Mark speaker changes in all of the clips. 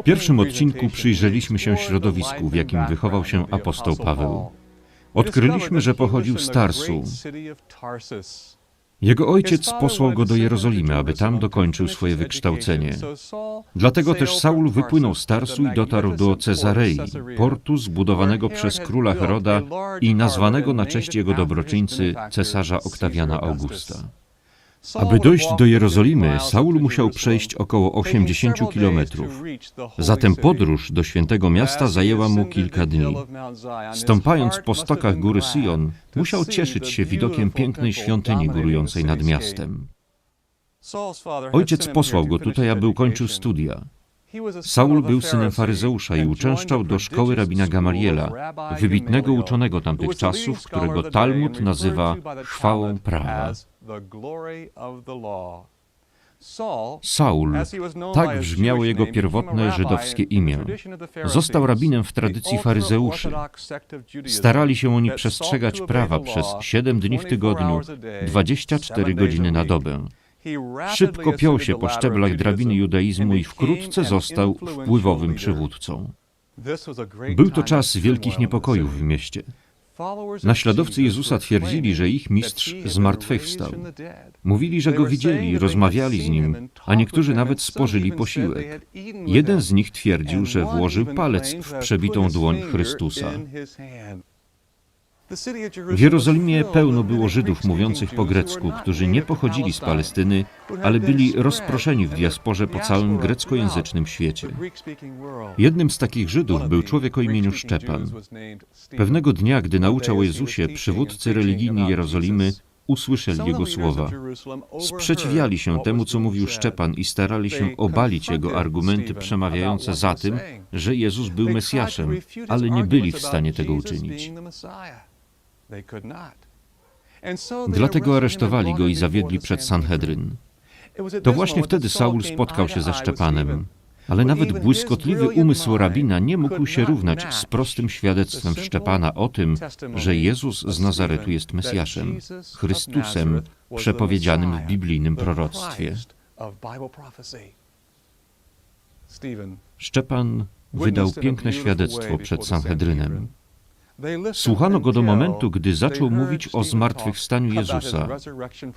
Speaker 1: W pierwszym odcinku przyjrzeliśmy się środowisku, w jakim wychował się apostoł Paweł. Odkryliśmy, że pochodził z Tarsu. Jego ojciec posłał go do Jerozolimy, aby tam dokończył swoje wykształcenie. Dlatego też Saul wypłynął z Tarsu i dotarł do Cezarei, portu zbudowanego przez króla Heroda i nazwanego na cześć jego dobroczyńcy cesarza Oktawiana Augusta. Aby dojść do Jerozolimy, Saul musiał przejść około 80 kilometrów. Zatem podróż do świętego miasta zajęła mu kilka dni. Stąpając po stokach góry Syjon, musiał cieszyć się widokiem pięknej świątyni górującej nad miastem. Ojciec posłał go tutaj, aby ukończył studia. Saul był synem faryzeusza i uczęszczał do szkoły rabina Gamaliela, wybitnego uczonego tamtych czasów, którego Talmud nazywa chwałą prawa. Saul, tak brzmiało jego pierwotne żydowskie imię. Został rabinem w tradycji faryzeuszy. Starali się oni przestrzegać prawa przez 7 dni w tygodniu, 24 godziny na dobę. Szybko piął się po szczeblach drabiny judaizmu i wkrótce został wpływowym przywódcą. Był to czas wielkich niepokojów w mieście. Naśladowcy Jezusa twierdzili, że ich mistrz zmartwychwstał. Mówili, że go widzieli, rozmawiali z nim, a niektórzy nawet spożyli posiłek. Jeden z nich twierdził, że włożył palec w przebitą dłoń Chrystusa. W Jerozolimie pełno było Żydów mówiących po grecku, którzy nie pochodzili z Palestyny, ale byli rozproszeni w diasporze po całym greckojęzycznym świecie. Jednym z takich Żydów był człowiek o imieniu Szczepan. Pewnego dnia, gdy nauczał o Jezusie, przywódcy religijni Jerozolimy usłyszeli jego słowa. Sprzeciwiali się temu, co mówił Szczepan i starali się obalić jego argumenty przemawiające za tym, że Jezus był Mesjaszem, ale nie byli w stanie tego uczynić. Dlatego aresztowali go i zawiedli przed Sanhedryn. To właśnie wtedy Saul spotkał się ze Szczepanem. Ale nawet błyskotliwy umysł rabina nie mógł się równać z prostym świadectwem Szczepana o tym, że Jezus z Nazaretu jest Mesjaszem, Chrystusem przepowiedzianym w biblijnym proroctwie. Szczepan wydał piękne świadectwo przed Sanhedrynem. Słuchano go do momentu, gdy zaczął mówić o zmartwychwstaniu Jezusa.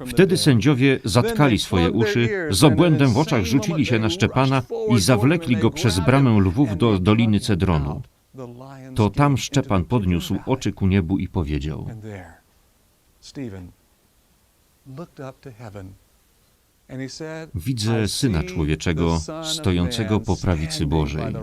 Speaker 1: Wtedy sędziowie zatkali swoje uszy, z obłędem w oczach rzucili się na Szczepana i zawlekli go przez bramę lwów do Doliny Cedronu. To tam Szczepan podniósł oczy ku niebu i powiedział: Widzę Syna Człowieczego stojącego po prawicy Bożej.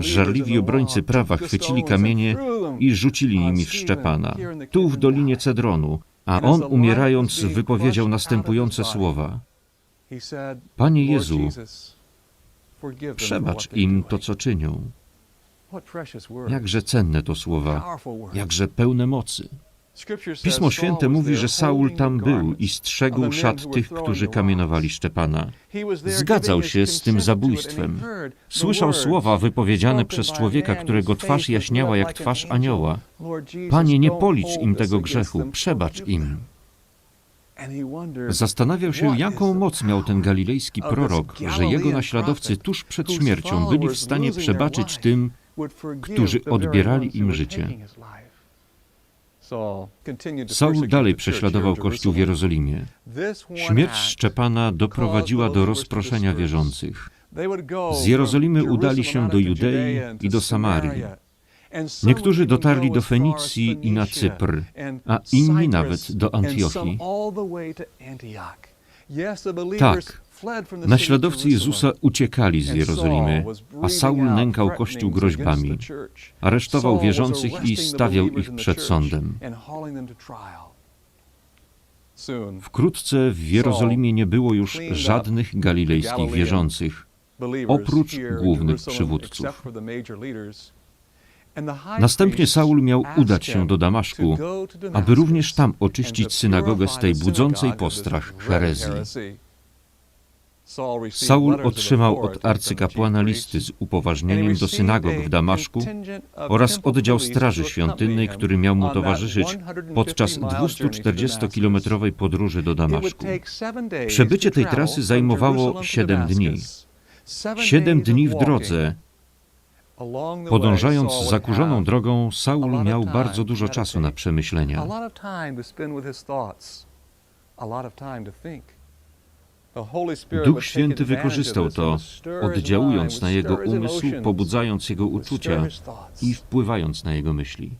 Speaker 1: Żarliwi obrońcy prawa chwycili kamienie i rzucili nimi w Szczepana, tu w Dolinie Cedronu, a on umierając wypowiedział następujące słowa. Panie Jezu, przebacz im to, co czynią. Jakże cenne to słowa, jakże pełne mocy. Pismo Święte mówi, że Saul tam był i strzegł szat tych, którzy kamienowali Szczepana. Zgadzał się z tym zabójstwem. Słyszał słowa wypowiedziane przez człowieka, którego twarz jaśniała jak twarz anioła. Panie, nie policz im tego grzechu, przebacz im. Zastanawiał się, jaką moc miał ten galilejski prorok, że jego naśladowcy tuż przed śmiercią byli w stanie przebaczyć tym, którzy odbierali im życie. Saul dalej prześladował Kościół w Jerozolimie. Śmierć Szczepana doprowadziła do rozproszenia wierzących. Z Jerozolimy udali się do Judei i do Samarii. Niektórzy dotarli do Fenicji i na Cypr, a inni nawet do Antiochii. Tak, Naśladowcy Jezusa uciekali z Jerozolimy, a Saul nękał Kościół groźbami. Aresztował wierzących i stawiał ich przed sądem. Wkrótce w Jerozolimie nie było już żadnych galilejskich wierzących, oprócz głównych przywódców. Następnie Saul miał udać się do Damaszku, aby również tam oczyścić synagogę z tej budzącej postrach herezji. Saul otrzymał od arcykapłana listy z upoważnieniem do synagog w Damaszku oraz oddział Straży Świątynnej, który miał mu towarzyszyć podczas 240-kilometrowej podróży do Damaszku. Przebycie tej trasy zajmowało 7 dni. 7 dni w drodze. Podążając zakurzoną drogą, Saul miał bardzo dużo czasu na przemyślenia. Duch Święty wykorzystał to, oddziałując na jego umysł, pobudzając jego uczucia i wpływając na jego myśli.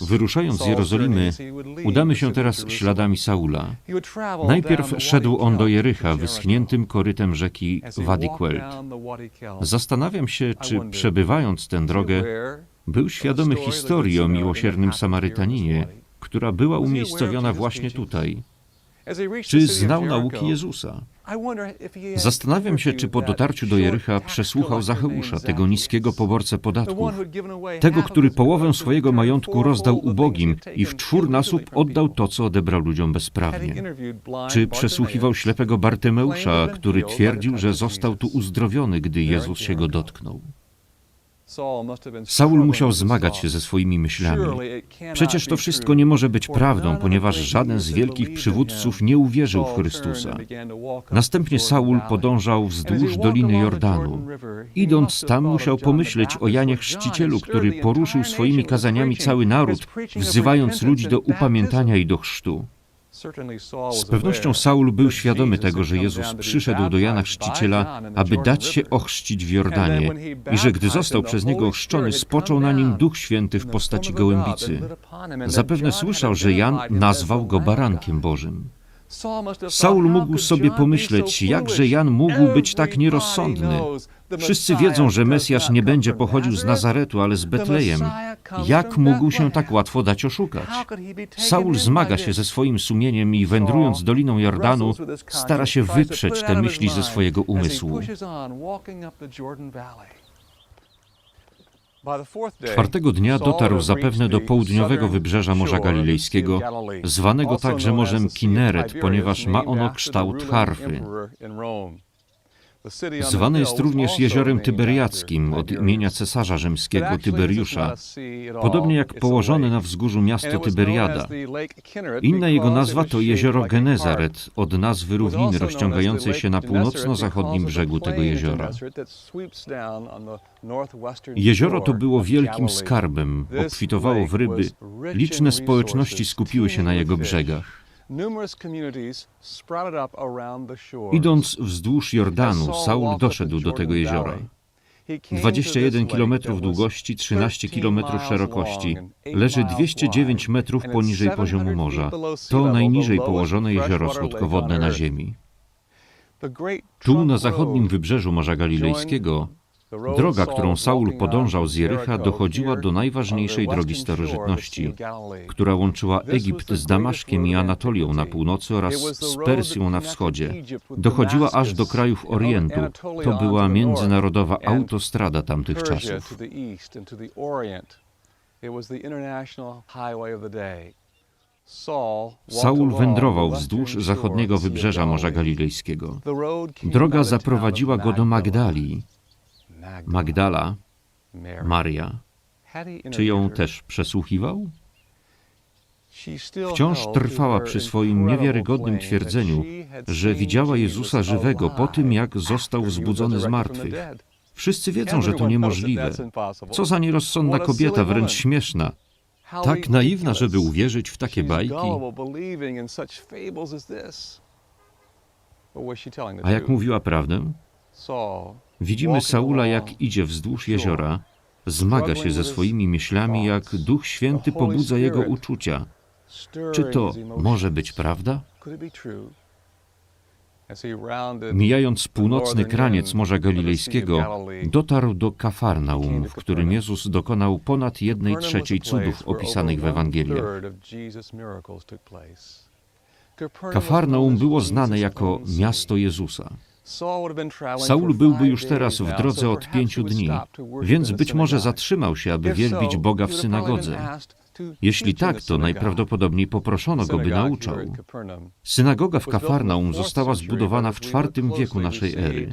Speaker 1: Wyruszając z Jerozolimy, udamy się teraz śladami Saula. Najpierw szedł on do Jericha, wyschniętym korytem rzeki Wadi Quelt. Zastanawiam się, czy przebywając tę drogę, był świadomy historii o miłosiernym Samarytaninie, która była umiejscowiona właśnie tutaj. Czy znał nauki Jezusa? Zastanawiam się, czy po dotarciu do Jericha przesłuchał Zacheusza, tego niskiego poborcę podatków, tego, który połowę swojego majątku rozdał ubogim i w czwórnasób oddał to, co odebrał ludziom bezprawnie. Czy przesłuchiwał ślepego Bartymeusza, który twierdził, że został tu uzdrowiony, gdy Jezus się go dotknął? Saul musiał zmagać się ze swoimi myślami. Przecież to wszystko nie może być prawdą, ponieważ żaden z wielkich przywódców nie uwierzył w Chrystusa. Następnie Saul podążał wzdłuż Doliny Jordanu. Idąc tam musiał pomyśleć o Janie Chrzcicielu, który poruszył swoimi kazaniami cały naród, wzywając ludzi do upamiętania i do chrztu. Z pewnością Saul był świadomy tego, że Jezus przyszedł do Jana Chrzciciela, aby dać się ochrzcić w Jordanie i że gdy został przez niego ochrzczony, spoczął na nim Duch Święty w postaci gołębicy. Zapewne słyszał, że Jan nazwał go barankiem Bożym. Saul mógł sobie pomyśleć, jakże Jan mógł być tak nierozsądny. Wszyscy wiedzą, że Mesjasz nie będzie pochodził z Nazaretu, ale z Betlejem. Jak mógł się tak łatwo dać oszukać? Saul zmaga się ze swoim sumieniem i wędrując doliną Jordanu, stara się wyprzeć te myśli ze swojego umysłu. Czwartego dnia dotarł zapewne do południowego wybrzeża Morza Galilejskiego, zwanego także Morzem Kineret, ponieważ ma ono kształt harfy. Zwane jest również jeziorem Tyberiackim od imienia cesarza rzymskiego Tyberiusza, podobnie jak położone na wzgórzu miasto Tyberiada. Inna jego nazwa to jezioro Genezaret, od nazwy równiny rozciągającej się na północno-zachodnim brzegu tego jeziora. Jezioro to było wielkim skarbem, obfitowało w ryby, liczne społeczności skupiły się na jego brzegach. Idąc wzdłuż Jordanu, Saul doszedł do tego jeziora. 21 km długości, 13 km szerokości. Leży 209 metrów poniżej poziomu morza. To najniżej położone jezioro słodkowodne na Ziemi. Tu, na zachodnim wybrzeżu Morza Galilejskiego, Droga, którą Saul podążał z Jericha, dochodziła do najważniejszej drogi starożytności, która łączyła Egipt z Damaszkiem i Anatolią na północy oraz z Persją na wschodzie. Dochodziła aż do krajów Orientu. To była międzynarodowa autostrada tamtych czasów. Saul wędrował wzdłuż zachodniego wybrzeża Morza Galilejskiego. Droga zaprowadziła go do Magdalii, Magdala, Maria, czy ją też przesłuchiwał? Wciąż trwała przy swoim niewiarygodnym twierdzeniu, że widziała Jezusa żywego po tym, jak został wzbudzony z martwych. Wszyscy wiedzą, że to niemożliwe. Co za nierozsądna kobieta, wręcz śmieszna. Tak naiwna, żeby uwierzyć w takie bajki. A jak mówiła prawdę? Widzimy Saula, jak idzie wzdłuż jeziora, zmaga się ze swoimi myślami, jak Duch Święty pobudza jego uczucia. Czy to może być prawda? Mijając północny kraniec Morza Galilejskiego, dotarł do Kafarnaum, w którym Jezus dokonał ponad jednej trzeciej cudów opisanych w Ewangeliach. Kafarnaum było znane jako miasto Jezusa. Saul byłby już teraz w drodze od pięciu dni, więc być może zatrzymał się, aby wielbić Boga w synagodze. Jeśli tak, to najprawdopodobniej poproszono go, by nauczał. Synagoga w Kafarnaum została zbudowana w IV wieku naszej ery.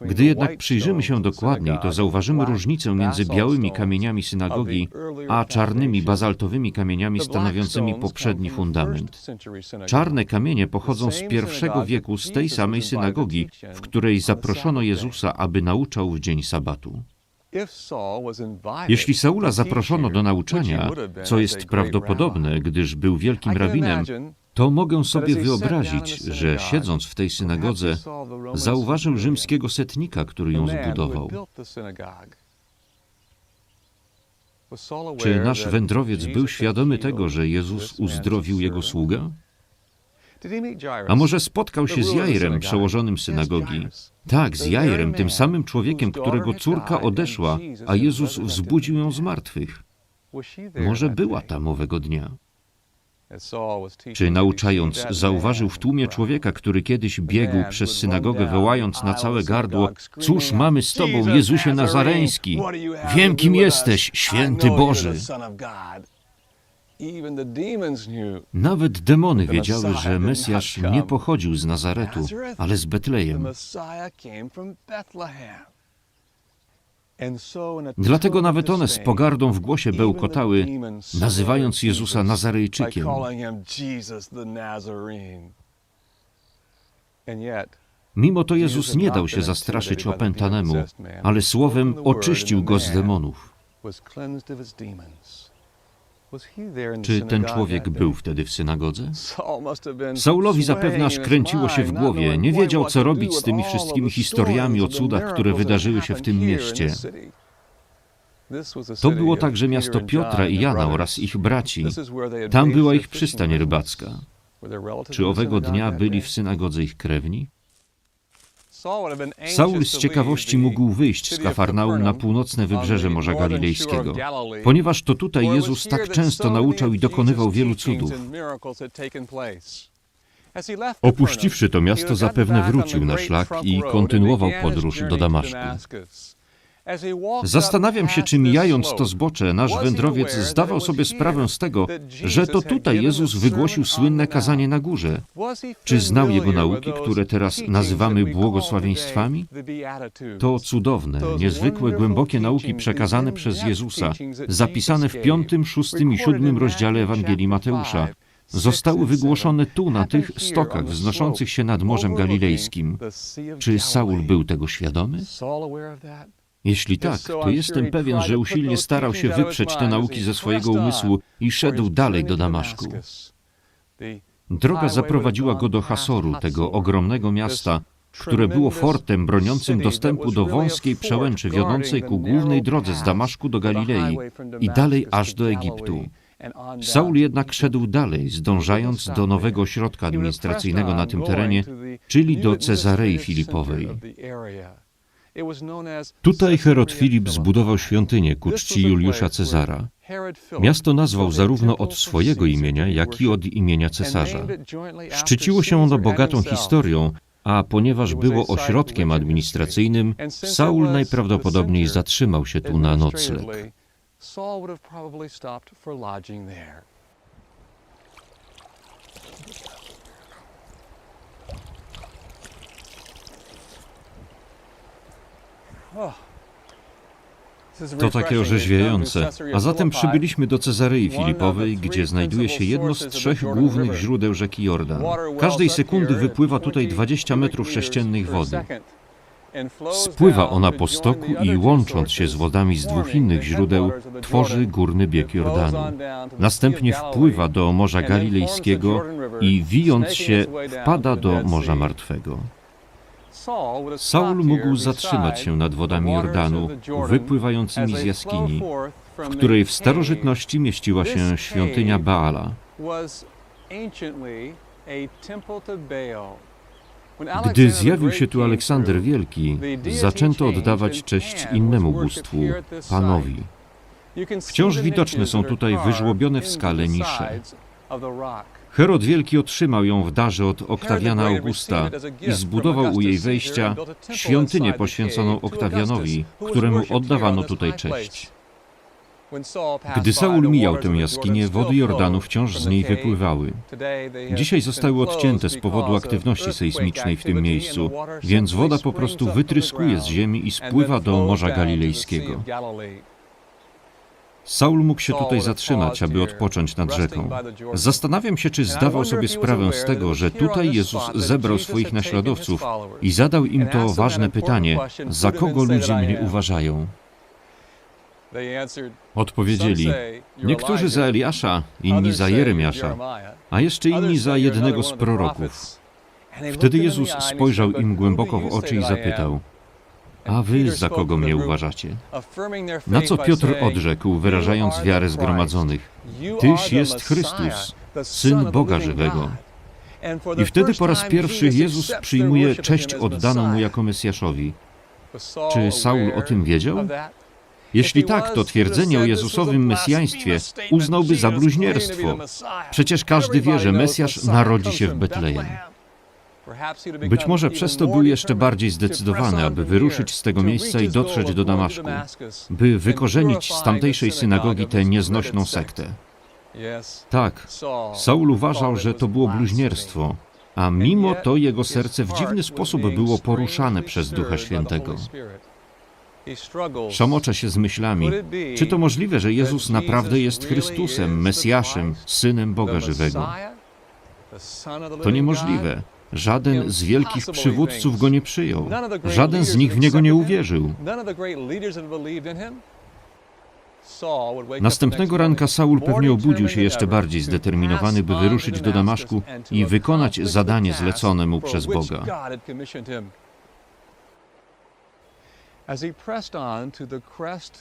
Speaker 1: Gdy jednak przyjrzymy się dokładniej, to zauważymy różnicę między białymi kamieniami synagogi a czarnymi bazaltowymi kamieniami stanowiącymi poprzedni fundament. Czarne kamienie pochodzą z I wieku z tej samej synagogi, w której zaproszono Jezusa, aby nauczał w dzień sabatu. Jeśli Saula zaproszono do nauczania, co jest prawdopodobne, gdyż był wielkim rabinem, to mogę sobie wyobrazić, że siedząc w tej synagodze, zauważył rzymskiego setnika, który ją zbudował. Czy nasz wędrowiec był świadomy tego, że Jezus uzdrowił jego sługę? A może spotkał się z Jairem, przełożonym synagogi? Tak, z Jairem, tym samym człowiekiem, którego córka odeszła, a Jezus wzbudził ją z martwych. Może była tam owego dnia. Czy nauczając, zauważył w tłumie człowieka, który kiedyś biegł przez synagogę, wołając na całe gardło: Cóż mamy z tobą, Jezusie Nazareński? Wiem, kim jesteś, święty Boży. Nawet demony wiedziały, że Mesjasz nie pochodził z Nazaretu, ale z Betlejem. Dlatego nawet one z pogardą w głosie bełkotały, nazywając Jezusa Nazarejczykiem. Mimo to Jezus nie dał się zastraszyć opętanemu, ale słowem oczyścił go z demonów. Czy ten człowiek był wtedy w synagodze? Saulowi zapewne aż kręciło się w głowie. Nie wiedział, co robić z tymi wszystkimi historiami o cudach, które wydarzyły się w tym mieście. To było także miasto Piotra i Jana oraz ich braci. Tam była ich przystań rybacka. Czy owego dnia byli w synagodze ich krewni? Saul z ciekawości mógł wyjść z Kafarnaum na północne wybrzeże Morza Galilejskiego, ponieważ to tutaj Jezus tak często nauczał i dokonywał wielu cudów. Opuściwszy to miasto, zapewne wrócił na szlak i kontynuował podróż do Damaszku. Zastanawiam się, czy mijając to zbocze, nasz wędrowiec zdawał sobie sprawę z tego, że to tutaj Jezus wygłosił słynne kazanie na górze. Czy znał jego nauki, które teraz nazywamy błogosławieństwami? To cudowne, niezwykłe, głębokie nauki przekazane przez Jezusa, zapisane w piątym, szóstym i siódmym rozdziale Ewangelii Mateusza, zostały wygłoszone tu, na tych stokach wznoszących się nad Morzem Galilejskim. Czy Saul był tego świadomy? Jeśli tak, to jestem pewien, że usilnie starał się wyprzeć te nauki ze swojego umysłu i szedł dalej do Damaszku. Droga zaprowadziła go do Hasoru, tego ogromnego miasta, które było fortem broniącym dostępu do wąskiej przełęczy wiodącej ku głównej drodze z Damaszku do Galilei i dalej aż do Egiptu. Saul jednak szedł dalej, zdążając do nowego ośrodka administracyjnego na tym terenie, czyli do Cezarei Filipowej. Tutaj Herod Filip zbudował świątynię ku czci Juliusza Cezara. Miasto nazwał zarówno od swojego imienia, jak i od imienia cesarza. Szczyciło się ono bogatą historią, a ponieważ było ośrodkiem administracyjnym, Saul najprawdopodobniej zatrzymał się tu na nocleg. To takie orzeźwiające. A zatem przybyliśmy do Cezarei Filipowej, gdzie znajduje się jedno z trzech głównych źródeł rzeki Jordan. Każdej sekundy wypływa tutaj 20 metrów sześciennych wody. Spływa ona po stoku i łącząc się z wodami z dwóch innych źródeł, tworzy górny bieg Jordanu. Następnie wpływa do Morza Galilejskiego i wijąc się wpada do Morza Martwego. Saul mógł zatrzymać się nad wodami Jordanu, wypływającymi z jaskini, w której w starożytności mieściła się świątynia Baala. Gdy zjawił się tu Aleksander Wielki, zaczęto oddawać cześć innemu bóstwu, Panowi. Wciąż widoczne są tutaj wyżłobione w skale nisze. Herod Wielki otrzymał ją w darze od Oktawiana Augusta i zbudował u jej wejścia świątynię poświęconą Oktawianowi, któremu oddawano tutaj cześć. Gdy Saul mijał tę jaskinię, wody Jordanu wciąż z niej wypływały. Dzisiaj zostały odcięte z powodu aktywności sejsmicznej w tym miejscu, więc woda po prostu wytryskuje z ziemi i spływa do Morza Galilejskiego. Saul mógł się tutaj zatrzymać, aby odpocząć nad rzeką. Zastanawiam się, czy zdawał sobie sprawę z tego, że tutaj Jezus zebrał swoich naśladowców i zadał im to ważne pytanie: za kogo ludzie mnie uważają? Odpowiedzieli: Niektórzy za Eliasza, inni za Jeremiasza, a jeszcze inni za jednego z proroków. Wtedy Jezus spojrzał im głęboko w oczy i zapytał: A wy za kogo mnie uważacie? Na co Piotr odrzekł, wyrażając wiarę zgromadzonych: Tyś jest Chrystus, syn Boga żywego. I wtedy po raz pierwszy Jezus przyjmuje cześć oddaną mu jako Mesjaszowi. Czy Saul o tym wiedział? Jeśli tak, to twierdzenie o Jezusowym Mesjaństwie uznałby za bluźnierstwo. Przecież każdy wie, że Mesjasz narodzi się w Betlejem. Być może przez to był jeszcze bardziej zdecydowany, aby wyruszyć z tego miejsca i dotrzeć do Damaszku, by wykorzenić z tamtejszej synagogi tę nieznośną sektę. Tak, Saul uważał, że to było bluźnierstwo, a mimo to jego serce w dziwny sposób było poruszane przez Ducha Świętego. Szamocze się z myślami, czy to możliwe, że Jezus naprawdę jest Chrystusem, Mesjaszem, Synem Boga żywego? To niemożliwe. Żaden z wielkich przywódców go nie przyjął. Żaden z nich w niego nie uwierzył. Następnego ranka Saul pewnie obudził się jeszcze bardziej zdeterminowany, by wyruszyć do Damaszku i wykonać zadanie zlecone mu przez Boga.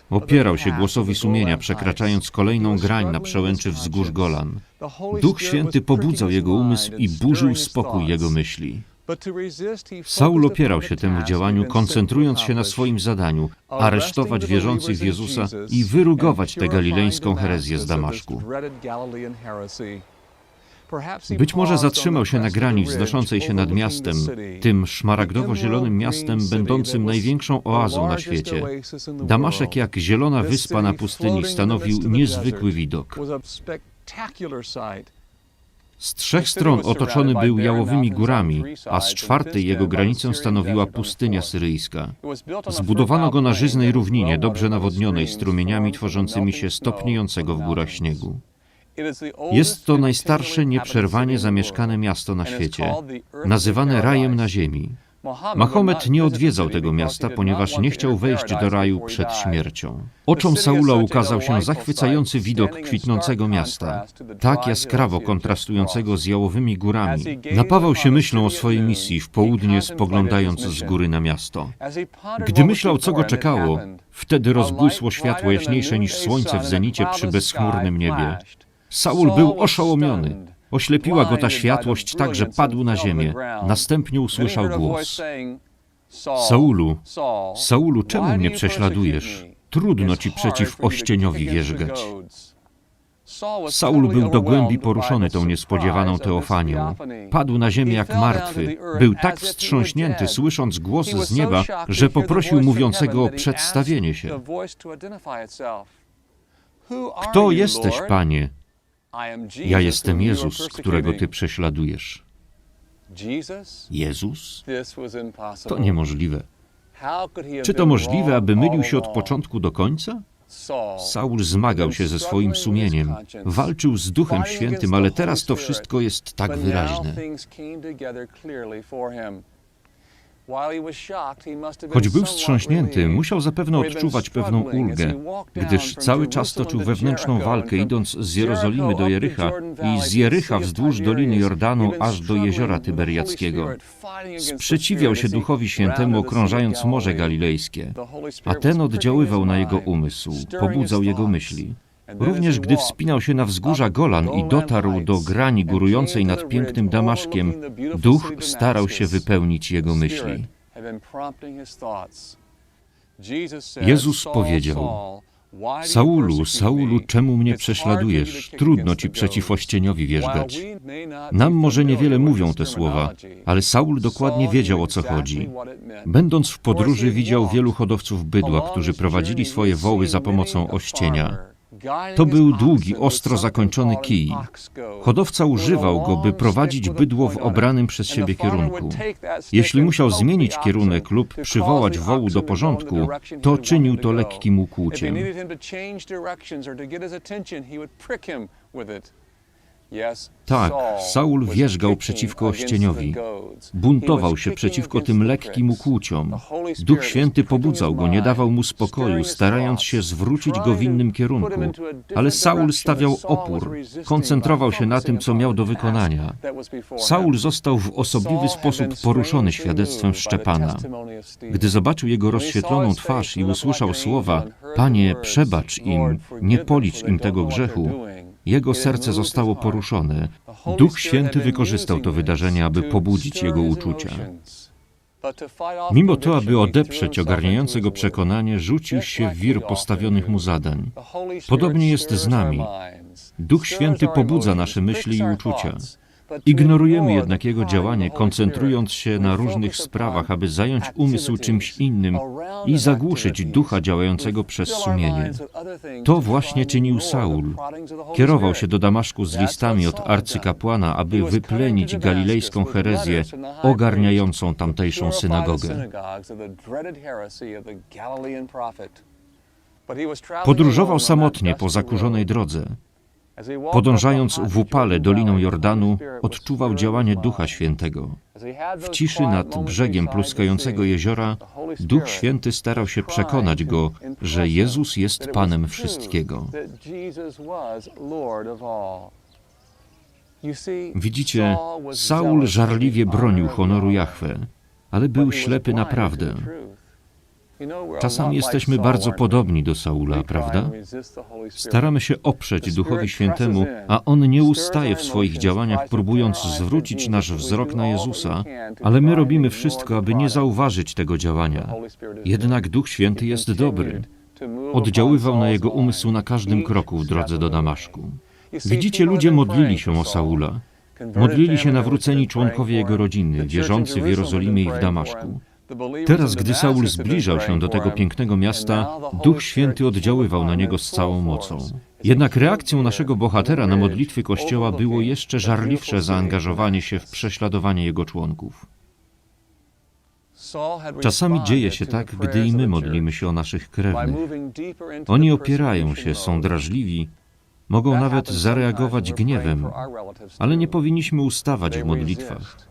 Speaker 1: Opierał się głosowi sumienia, przekraczając kolejną grań na przełęczy wzgórz Golan. Duch Święty pobudzał jego umysł i burzył spokój jego myśli. Saul opierał się temu działaniu, koncentrując się na swoim zadaniu aresztować wierzących w Jezusa i wyrugować tę galileńską herezję z Damaszku. Być może zatrzymał się na grani wznoszącej się nad miastem, tym szmaragdowo-zielonym miastem, będącym największą oazą na świecie. Damaszek, jak zielona wyspa na pustyni, stanowił niezwykły widok. Z trzech stron otoczony był jałowymi górami, a z czwartej jego granicę stanowiła pustynia syryjska. Zbudowano go na żyznej równinie, dobrze nawodnionej strumieniami tworzącymi się stopniującego w górach śniegu. Jest to najstarsze nieprzerwanie zamieszkane miasto na świecie, nazywane rajem na ziemi. Mahomet nie odwiedzał tego miasta, ponieważ nie chciał wejść do raju przed śmiercią. Oczom Saula ukazał się zachwycający widok kwitnącego miasta, tak jaskrawo kontrastującego z jałowymi górami. Napawał się myślą o swojej misji w południe, spoglądając z góry na miasto. Gdy myślał, co go czekało, wtedy rozbłysło światło jaśniejsze niż słońce w zenicie przy bezchmurnym niebie. Saul był oszołomiony. Oślepiła go ta światłość tak, że padł na ziemię. Następnie usłyszał głos. Saulu, Saulu, czemu mnie prześladujesz? Trudno ci przeciw ościeniowi wierzgać. Saul był do głębi poruszony tą niespodziewaną teofanią. Padł na ziemię jak martwy. Był tak wstrząśnięty, słysząc głos z nieba, że poprosił mówiącego o przedstawienie się. Kto jesteś, Panie? Ja jestem Jezus, którego Ty prześladujesz. Jezus? To niemożliwe. Czy to możliwe, aby mylił się od początku do końca? Saul zmagał się ze swoim sumieniem, walczył z Duchem Świętym, ale teraz to wszystko jest tak wyraźne. Choć był wstrząśnięty, musiał zapewne odczuwać pewną ulgę, gdyż cały czas toczył wewnętrzną walkę, idąc z Jerozolimy do Jericha i z Jericha wzdłuż Doliny Jordanu aż do Jeziora Tyberiackiego. Sprzeciwiał się Duchowi Świętemu, okrążając Morze Galilejskie, a ten oddziaływał na jego umysł, pobudzał jego myśli. Również gdy wspinał się na wzgórza Golan i dotarł do grani górującej nad pięknym Damaszkiem, duch starał się wypełnić jego myśli. Jezus powiedział: Saulu, Saulu, czemu mnie prześladujesz? Trudno ci przeciw ościeniowi wierzgać. Nam może niewiele mówią te słowa, ale Saul dokładnie wiedział o co chodzi. Będąc w podróży, widział wielu hodowców bydła, którzy prowadzili swoje woły za pomocą ościenia. To był długi, ostro zakończony kij. Hodowca używał go, by prowadzić bydło w obranym przez siebie kierunku. Jeśli musiał zmienić kierunek lub przywołać wołu do porządku, to czynił to lekkim ukłuciem. Tak, Saul wierzgał przeciwko ościeniowi. Buntował się przeciwko tym lekkim ukłuciom. Duch Święty pobudzał go, nie dawał mu spokoju, starając się zwrócić go w innym kierunku. Ale Saul stawiał opór, koncentrował się na tym, co miał do wykonania. Saul został w osobliwy sposób poruszony świadectwem Szczepana. Gdy zobaczył jego rozświetloną twarz i usłyszał słowa: Panie, przebacz im, nie policz im tego grzechu, jego serce zostało poruszone. Duch Święty wykorzystał to wydarzenie, aby pobudzić jego uczucia. Mimo to, aby odeprzeć ogarniające go przekonanie, rzucił się w wir postawionych mu zadań. Podobnie jest z nami. Duch Święty pobudza nasze myśli i uczucia. Ignorujemy jednak jego działanie, koncentrując się na różnych sprawach, aby zająć umysł czymś innym i zagłuszyć ducha działającego przez sumienie. To właśnie czynił Saul. Kierował się do Damaszku z listami od arcykapłana, aby wyplenić galilejską herezję ogarniającą tamtejszą synagogę. Podróżował samotnie po zakurzonej drodze. Podążając w upale doliną Jordanu, odczuwał działanie Ducha Świętego. W ciszy nad brzegiem pluskającego jeziora, Duch Święty starał się przekonać go, że Jezus jest Panem wszystkiego. Widzicie, Saul żarliwie bronił honoru Jahwe, ale był ślepy naprawdę. Czasami jesteśmy bardzo podobni do Saula, prawda? Staramy się oprzeć Duchowi Świętemu, a On nie ustaje w swoich działaniach, próbując zwrócić nasz wzrok na Jezusa, ale my robimy wszystko, aby nie zauważyć tego działania. Jednak Duch Święty jest dobry. Oddziaływał na jego umysł na każdym kroku w drodze do Damaszku. Widzicie, ludzie modlili się o Saula. Modlili się nawróceni członkowie jego rodziny, wierzący w Jerozolimie i w Damaszku. Teraz, gdy Saul zbliżał się do tego pięknego miasta, Duch Święty oddziaływał na niego z całą mocą. Jednak reakcją naszego bohatera na modlitwy Kościoła było jeszcze żarliwsze zaangażowanie się w prześladowanie jego członków. Czasami dzieje się tak, gdy i my modlimy się o naszych krewnych. Oni opierają się, są drażliwi, mogą nawet zareagować gniewem, ale nie powinniśmy ustawać w modlitwach.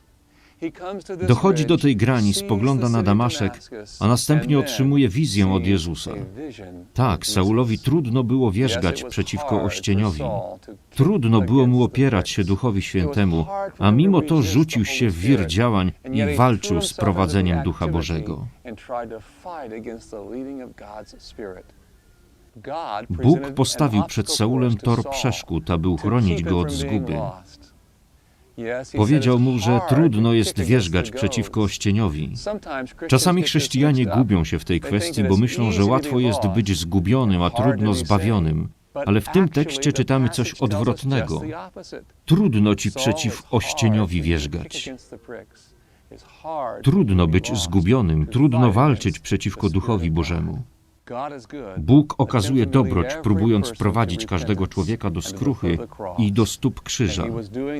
Speaker 1: Dochodzi do tej grani, spogląda na Damaszek, a następnie otrzymuje wizję od Jezusa. Tak, Saulowi trudno było wierzgać przeciwko ościeniowi. Trudno było mu opierać się Duchowi Świętemu, a mimo to rzucił się w wir działań i walczył z prowadzeniem Ducha Bożego. Bóg postawił przed Saulem tor przeszkód, aby uchronić go od zguby. Powiedział mu, że trudno jest wierzgać przeciwko ościeniowi. Czasami chrześcijanie gubią się w tej kwestii, bo myślą, że łatwo jest być zgubionym, a trudno zbawionym. Ale w tym tekście czytamy coś odwrotnego. Trudno ci przeciw ościeniowi wierzgać. Trudno być zgubionym, trudno walczyć przeciwko Duchowi Bożemu. Bóg okazuje dobroć, próbując prowadzić każdego człowieka do skruchy i do stóp krzyża.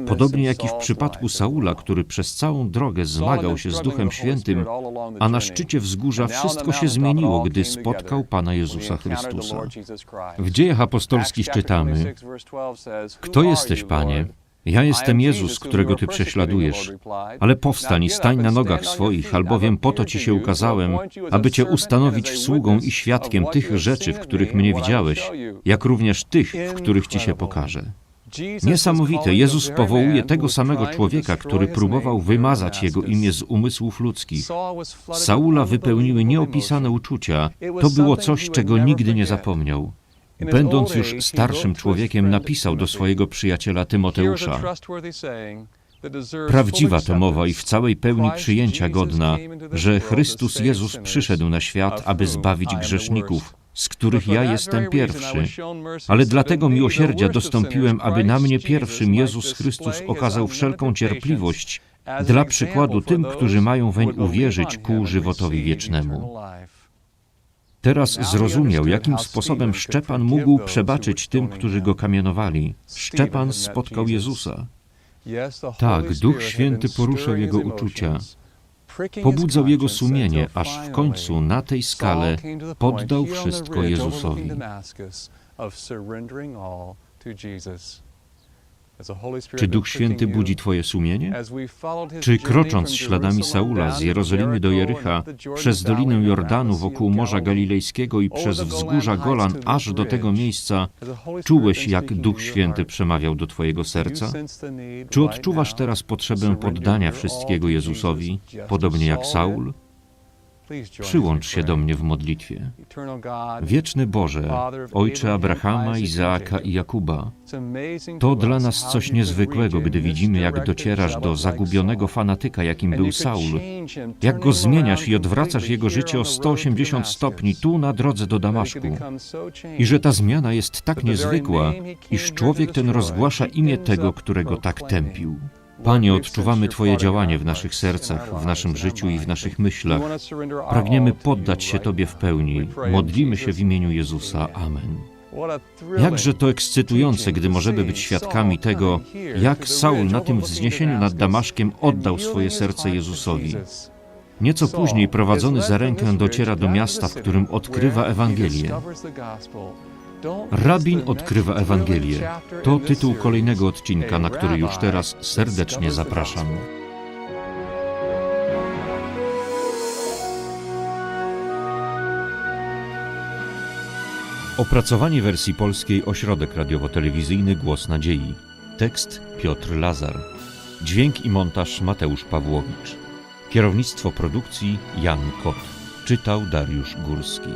Speaker 1: Podobnie jak i w przypadku Saula, który przez całą drogę zmagał się z Duchem Świętym, a na szczycie wzgórza wszystko się zmieniło, gdy spotkał Pana Jezusa Chrystusa. W dziejach apostolskich czytamy: Kto jesteś, Panie? Ja jestem Jezus, którego Ty prześladujesz, ale powstań i stań na nogach swoich, albowiem po to Ci się ukazałem, aby Cię ustanowić sługą i świadkiem tych rzeczy, w których mnie widziałeś, jak również tych, w których Ci się pokażę. Niesamowite, Jezus powołuje tego samego człowieka, który próbował wymazać jego imię z umysłów ludzkich. Saula wypełniły nieopisane uczucia, to było coś, czego nigdy nie zapomniał. Będąc już starszym człowiekiem, napisał do swojego przyjaciela Tymoteusza: Prawdziwa to mowa i w całej pełni przyjęcia godna, że Chrystus Jezus przyszedł na świat, aby zbawić grzeszników, z których ja jestem pierwszy. Ale dlatego miłosierdzia dostąpiłem, aby na mnie pierwszym Jezus Chrystus okazał wszelką cierpliwość. dla przykładu tym, którzy mają weń uwierzyć ku żywotowi wiecznemu. Teraz zrozumiał, jakim sposobem Szczepan mógł przebaczyć tym, którzy go kamienowali. Szczepan spotkał Jezusa. Tak, Duch Święty poruszał jego uczucia, pobudzał jego sumienie, aż w końcu na tej skale poddał wszystko Jezusowi. Czy Duch Święty budzi Twoje sumienie? Czy krocząc śladami Saula z Jerozolimy do Jericha, przez Dolinę Jordanu wokół Morza Galilejskiego i przez wzgórza Golan aż do tego miejsca, czułeś, jak Duch Święty przemawiał do Twojego serca? Czy odczuwasz teraz potrzebę poddania wszystkiego Jezusowi, podobnie jak Saul? Przyłącz się do mnie w modlitwie. Wieczny Boże, Ojcze Abrahama, Izaaka i Jakuba, to dla nas coś niezwykłego, gdy widzimy, jak docierasz do zagubionego fanatyka, jakim był Saul, jak go zmieniasz i odwracasz jego życie o 180 stopni tu na drodze do Damaszku. I że ta zmiana jest tak niezwykła, iż człowiek ten rozgłasza imię tego, którego tak tępił. Panie, odczuwamy Twoje działanie w naszych sercach, w naszym życiu i w naszych myślach. Pragniemy poddać się Tobie w pełni. Modlimy się w imieniu Jezusa. Amen. Jakże to ekscytujące, gdy możemy być świadkami tego, jak Saul na tym wzniesieniu nad Damaszkiem oddał swoje serce Jezusowi. Nieco później prowadzony za rękę dociera do miasta, w którym odkrywa Ewangelię. Rabin odkrywa Ewangelię. To tytuł kolejnego odcinka, na który już teraz serdecznie zapraszam. Opracowanie wersji polskiej Ośrodek Radiowo-Telewizyjny Głos Nadziei. Tekst Piotr Lazar. Dźwięk i montaż Mateusz Pawłowicz. Kierownictwo produkcji Jan Kot. Czytał Dariusz Górski.